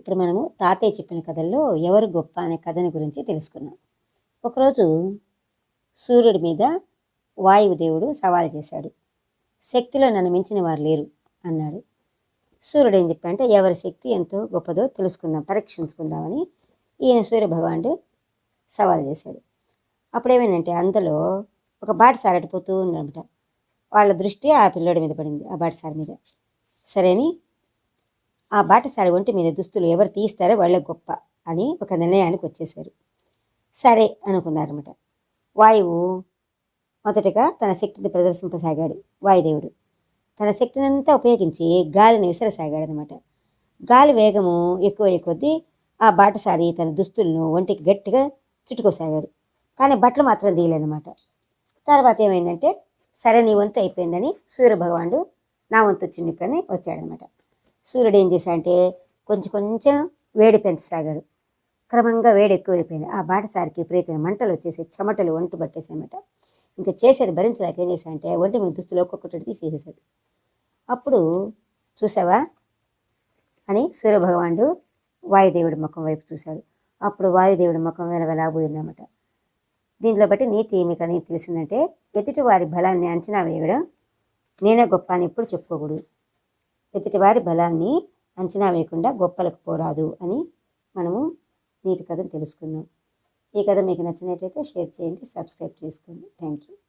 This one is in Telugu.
ఇప్పుడు మనము తాతయ్య చెప్పిన కథల్లో ఎవరు గొప్ప అనే కథని గురించి తెలుసుకున్నాం. ఒకరోజు సూర్యుడి మీద వాయుదేవుడు సవాల్ చేశాడు. శక్తిలో నన్ను మించిన వారు లేరు అన్నాడు. సూర్యుడు ఏం చెప్పాడంటే ఎవరి శక్తి ఎంతో గొప్పదో తెలుసుకుందాం పరీక్షించుకుందామని ఈయన సూర్యభగవానుడు సవాల్ చేశాడు. అప్పుడు ఏమైందంటే అందులో ఒక బాటసారి అడిపోతూ ఉందనమాట వాళ్ళ దృష్టి ఆ పిల్లోడి మీద పడింది ఆ బాటసారి మీద. సరేని ఆ బాటసారి ఒంటి మీద దుస్తులు ఎవరు తీస్తారో వాళ్ళే గొప్ప అని ఒక నిర్ణయానికి వచ్చేశారు. సరే అనుకున్నారన్నమాట. వాయువు మొదటగా తన శక్తిని ప్రదర్శింపసాగాడు. వాయుదేవుడు తన శక్తిని అంతా ఉపయోగించి గాలిని విసరసాగాడు అనమాట గాలి వేగము ఎక్కువ కొద్దీ ఆ బాటసారి తన దుస్తులను ఒంటికి గట్టిగా చుట్టుకోసాగాడు. కానీ బట్టలు మాత్రం తీయలేదన్నమాట. తర్వాత ఏమైందంటే సరే నీ వంతు అయిపోయిందని సూర్యభగవానుడు నా వంతు వచ్చింది ఇప్పుడని వచ్చాడనమాట సూర్యుడు ఏం చేశాడంటే కొంచెం కొంచెం వేడి పెంచసాగాడు క్రమంగా వేడి ఎక్కువైపోయింది. ఆ బాటసారికి విపరీతమైన మంటలు వచ్చేసి చెమటలు ఒంటి పట్టేసాయన్నమాట ఇంకా చేసేది భరించలేక ఏం చేశాడంటే ఒంటి మీద దుస్తులు ఒక్కొక్కటి తీసేసాడు అప్పుడు చూసావా? అని సూర్యభగవానుడు వాయుదేవుడి ముఖం వైపు చూశాడు. అప్పుడు వాయుదేవుడి ముఖం వెలవెలాబోయిందన్నమాట. దీంట్లో బట్టి నీతి మీకు అనేది తెలిసిందంటే ఎదుటి వారి బలాన్ని అంచనా వేయడం నేనే గొప్ప అని ఎప్పుడు చెప్పుకోకూడదు. ఎదుటివారి బలాన్ని అంచనా వేయకుండా గొప్పలకు పోరాదు అని మనము నీతి కథను తెలుసుకుందాం ఈ కథ మీకు నచ్చినట్లయితే షేర్ చేయండి సబ్స్క్రైబ్ చేసుకోండి. Thank you